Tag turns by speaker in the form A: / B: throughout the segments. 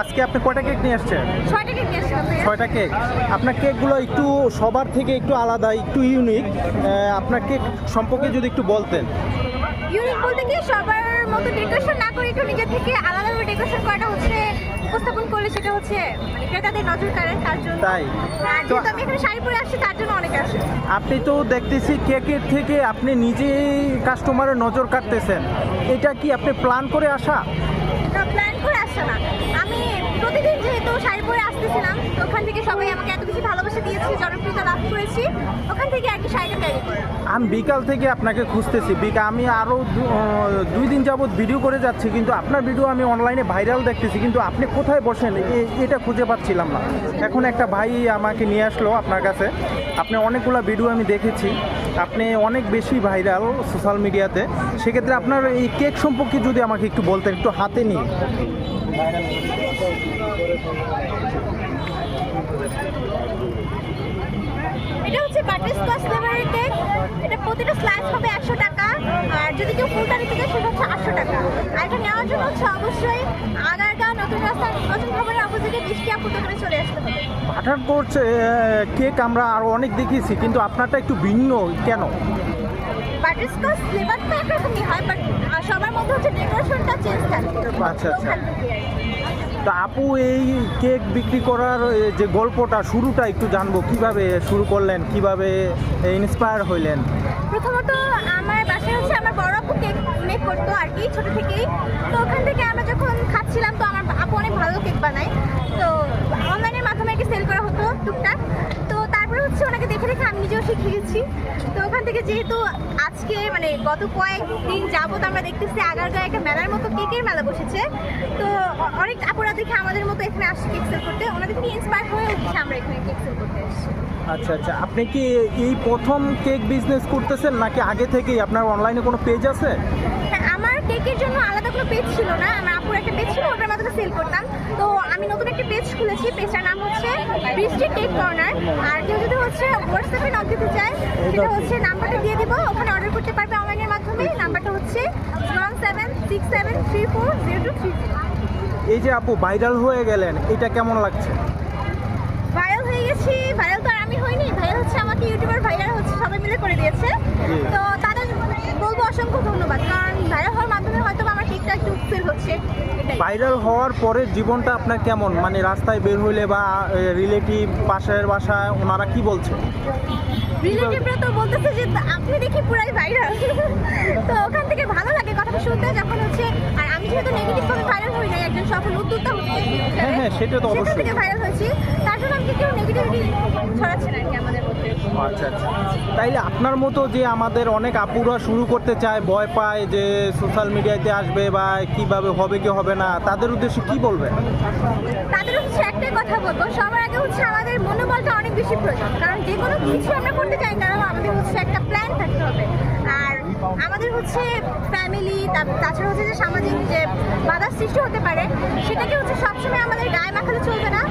A: আজকে আপনি কয়টা কেক নিয়ে আসছেন?
B: ছয়টা কেক
A: আপনার কেকগুলো একটু সবার থেকে একটু আলাদা একটু ইউনিক আপনার কেক সম্পর্কে যদি একটু বলতেন।
B: ইউনিক বলতে কি সবার মতো ডেকোরেশন না করে একটু নিজের থেকে আলাদাভাবে ডেকোরেশন করাটা হচ্ছে উপস্থাপন করলে সেটা হচ্ছে মানে ক্রেতাদের নজর কাড়ে তার জন্য।
A: তাই?
B: আর
A: তো-
B: আমি এখানে শাড়ি পরে আসছি তার জন্য অনেকে আসে।
A: আপনি তো দেখতেছি কেকের থেকে আপনি নিজেই কাস্টমারের নজর কাটতেছেন। এটা কি আপনি প্ল্যান করে আসা?
B: না প্ল্যান করে আসছে না। আমি প্রতিদিন যেহেতু শাড়ি পরে আসতেছিলাম ওখান থেকে সবাই আমাকে এত বেশি ভালোবাসা দিয়েছে জনপ্রিয়তা লাভ করেছি। ওখান থেকে কি শাড়িটা ক্যারি
A: আমি বিকাল থেকে আপনাকে খুঁজতেছি। বিকাল আমি আরও দুই দিন যাবত ভিডিও করে যাচ্ছি, কিন্তু আপনার ভিডিও আমি অনলাইনে ভাইরাল দেখতেছি, কিন্তু আপনি কোথায় বসেন? এটা খুঁজে পাচ্ছিলাম না। এখন একটা ভাই আমাকে নিয়ে আসলো আপনার কাছে। আপনি অনেকগুলো ভিডিও আমি দেখেছি। আপনি অনেক বেশি ভাইরাল সোশ্যাল মিডিয়াতে সেক্ষেত্রে আপনার এই কেক সম্পর্কে যদি আমাকে একটু বলতেন, একটু হাতে নিয়ে।
B: এটা হচ্ছে বাটার স্কচ ফ্লেভারের কেক এটা প্রতিটা স্লাইস হবে একশো টাকা। আর যদি কেউ ফুলটা নিতে চায় সেটা হচ্ছে আটশো টাকা। আর এটা নেওয়ার জন্য হচ্ছে অবশ্যই আগারগা নতুন রাস্তা নতুন ভবনের অপোজিটে বৃষ্টি আপুতে করে চলে আসতে হবে।
A: বাটার করছে কেক আমরা আরও অনেক দেখেছি কিন্তু আপনারটা একটু ভিন্ন কেন?
B: বাটার স্কচ ফ্লেভার তো একরকমই হয় বাট সবার মধ্যে হচ্ছে ডেকোরেশনটা চেঞ্জ থাকে।
A: আচ্ছা, আচ্ছা। তা আপু এই কেক বিক্রি করার যে গল্পটা, শুরুটা একটু জানব। কীভাবে শুরু করলেন? কীভাবে ইন্সপায়ার হইলেন?
B: প্রথমত আমার বাসায় হচ্ছে আমার বড় আপু কেক মেক করতো আর কি, ছোট থেকেই। তো ওখান থেকে আমরা যখন খাচ্ছিলাম, তো আমার আপু অনেক ভালো কেক বানায়। তো অনলাইনের মাধ্যমে আর কি সেল করা হতো টুকটাক। তো তারপরে হচ্ছে ওনাকে দেখে দেখে আমি নিজেও শিখে গেছি। তো ওখান থেকে যেহেতু আজকে মানে গত কয়েকদিন যাবত আমরা দেখতেছি আগারগাঁয়ে একটা মেলার মতো কেকের মেলা বসেছে। তো অনেক আপুরা দেখে আমাদের মতো এখানে আসছে কেক সেল করতে। ওনাদের থেকে ইন্সপায়ার হয়ে উঠছে আমরা এখানে কেক সেল করতে এসেছি?
A: আচ্ছা আচ্ছা। আপনি কি এই প্রথম কেক বিজনেস করতেছেন নাকি আগে থেকেই? আপনার অনলাইনে কোনো পেজ আছে?
B: হ্যাঁ, আমার কেকের জন্য আলাদা কোনো পেজ ছিল না। আমার আপুর একটা পেজ ছিল ওটার মাধ্যমে সেল করতাম। তো আমি নতুন একটা পেজ খুলেছি পেজটার নাম হচ্ছে বৃষ্টি কেক কর্নার। আর কেউ যদি হচ্ছে হোয়াটসঅ্যাপে নক দিতে চায় সেটা হচ্ছে নাম্বারটা দিয়ে দিব। ওখানে অর্ডার করতে পারবে অনলাইনের মাধ্যমে। নাম্বারটা হচ্ছে one seven six seven three four zero two three
A: এই যে আপু ভাইরাল হয়ে গেলেন এটা কেমন লাগছে?
B: ভাইরাল হয়ে গেছি ভাইরাল তো আর আমি হইনি। ভাইরাল হচ্ছে আমাকে ইউটিউবার ভাইরাল হচ্ছে সবাই মিলে করে দিয়েছে। তো তাদের বলব অসংখ্য ধন্যবাদ কারণ ভাইরাল হওয়ার মাধ্যমে হয়তো বা আমার হচ্ছে
A: ভাইরাল হওয়ার পরে জীবনটা আপনার কেমন? মানে রাস্তায় বের হইলে বা রিলেটিভ পাশের বাসায় ওনারা কি বলছে?
B: রিলেটিভরা তো বলতেছে যে আপনি দেখি পুরাই ভাইরাল তো ওখান থেকে ভালো লাগে কথাটা শুনতে যখন হচ্ছে আর আমি যেহেতু নেগেটিভ ভাবে ভাইরাল হই নাই একজন সফল উদ্যোক্তা হচ্ছে
A: হ্যাঁ, হ্যাঁ, সেটা তো অবশ্যই।
B: ভাইরাল হয়েছি। তার জন্য আমি কেউ নেগেটিভিটি ছড়াচ্ছে না আর কি
A: আচ্ছা আচ্ছা। তাইলে আপনার মতো যে আমাদের অনেক আপুরা শুরু করতে চায়, ভয় পায় যে সোশ্যাল মিডিয়াতে আসবে বা কীভাবে হবে কি হবে না, তাদের উদ্দেশ্যে কি বলবেন?
B: তাদের হচ্ছে একটাই কথা বলব, সবার আগে হচ্ছে আমাদের মনোবলটা অনেক বেশি প্রয়োজন। কারণ যে কোনো কিছু আমরা করতে চাই কারণ আমাদের হচ্ছে একটা প্ল্যান থাকতে হবে। আর আমাদের হচ্ছে ফ্যামিলি তাছাড়া হচ্ছে যে সামাজিক যে বাধার সৃষ্টি হতে পারে, সেটাকে হচ্ছে সবসময় আমাদের গায়ে মাখালে চলবে না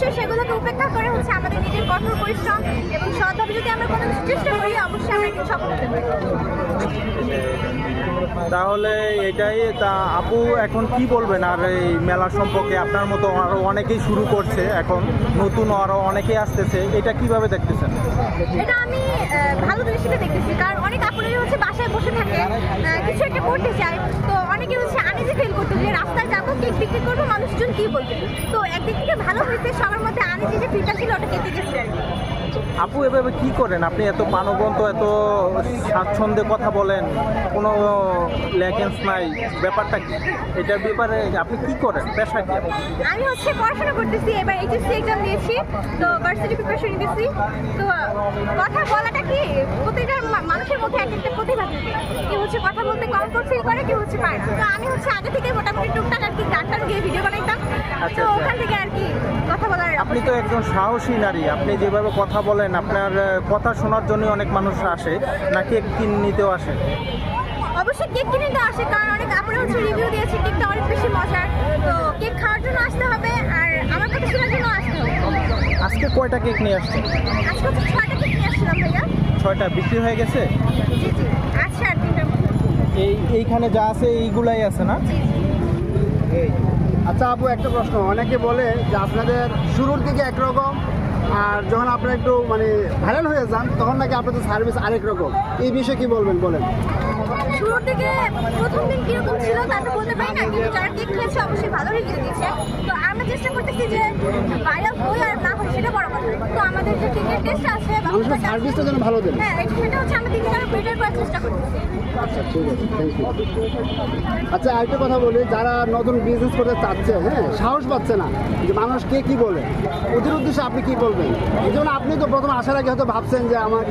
B: অবশ্যই সেগুলোকে উপেক্ষা করে হচ্ছে আমাদের নিজের কঠোর পরিশ্রম এবং সৎভাবে যদি আমরা কোনো কিছু চেষ্টা করি অবশ্যই আমরা একদিন সফল হতে পারি।
A: তাহলে এটাই তা আপু এখন কি বলবেন? আর এই মেলা সম্পর্কে আপনার মতো আরও অনেকেই শুরু করছে এখন নতুন আরও অনেকেই আসতেছে এটা কীভাবে দেখতেছেন?
B: এটা আমি ভালো দৃষ্টিতে দেখতেছি কারণ অনেক আপুরের হচ্ছে বাসায় বসে থাকে কিছু একটা করতে চায়। তো অনেকে হচ্ছে আনিজি ফিল করতে যে রাস্তায় যাব কেক বিক্রি করব মানুষজন কি বলবে? তো একদিক হয়েছে সবার মধ্যে আনিজি যে ফিলটা ছিল ওটা কেটে গেছে। আর কি।
A: আপু এভাবে কি করেন? আপনি এত প্রাণবন্ত এত স্বাচ্ছন্দ্যে কথা বলেন কোনো ল্যাকেন্স নাই। ব্যাপারটা কি? এটার ব্যাপারে আপনি কি করেন? পেশা কি
B: আমি হচ্ছে পড়াশোনা করতেছি এবার এইচএসসি এক্সাম দিয়েছি তো ভার্সিটি প্রিপারেশন নিতেছি তো কথা বলাটা কি? প্রতিটা মা- মানুষের মধ্যে এক একটা প্রতিভা থাকে কেউ হচ্ছে কথা বলতে কমফোর্ট ফিল করে কেউ হচ্ছে পারে না। তো আমি হচ্ছে আগে থেকে মোটামুটি টুকটাক আর কি গান টান গিয়ে ভিডিও বানাইতাম।
A: আচ্ছা,
B: তো
A: আচ্ছা।
B: ওখান থেকে আর কি কথা বলার
A: আপনি তো একজন সাহসী নারী। আপনি যেভাবে কথা বলেন আপনার কথা শোনার জন্য অনেক মানুষ আসে। নাকি কিন নিতেও আসে?
B: অবশ্যই কেক কিনে তো আসে কারণ অনেক আপুরে হচ্ছে রিভিউ দিয়েছে কেকটা অনেক বেশি মজার। তো কেক খাওয়ার জন্য আসতে হবে আর আমার কথা শোনার জন্য আসতে হবে।
A: আজকে কয়টা কেক নিয়ে আসছেন?
B: আজকে হচ্ছে ছয়টা কেক নিয়ে আসছিলাম ভাইয়া।
A: ছয়টা? বিক্রি হয়ে গেছে
B: জি জি আচ্ছা আর তিনটার মধ্যে
A: এই এইখানে যা আছে এইগুলাই আছে না?
B: জি
C: আচ্ছা আপু একটা প্রশ্ন। অনেকে বলে যে আপনাদের শুরুর দিকে একরকম আর যখন আপনারা একটু মানে ভাইরাল হয়ে যান তখন নাকি আপনাদের সার্ভিস আরেক রকম। এই বিষয়ে কি বলবেন বলেন?
B: শুরুর দিকে প্রথম দিন কীরকম ছিল তা তো বলতে পারি না কিন্তু যারা কেক খেয়েছে অবশ্যই ভালো রিভিউ দিয়েছে তো আমরা চেষ্টা করতেছি যে ভাইরাল হই সেটা বড় কথা। তো আমাদের যে টিকেট টেস্ট আছে বা
C: মানুষের সার্ভিসটা যেন ভালো দেন
B: হ্যাঁ সেটা হচ্ছে আমরা আরও বেটার করার চেষ্টা করছি।
C: আচ্ছা ঠিক আছে থ্যাংক ইউ আচ্ছা আরেকটা কথা বলি যারা নতুন বিজনেস করতে চাচ্ছে হ্যাঁ সাহস পাচ্ছে না যে মানুষ কে কি বলে ওদের উদ্দেশ্যে আপনি কি বলবেন? এই জন্য আপনি তো প্রথম আসার আগে হয়তো ভাবছেন যে আমার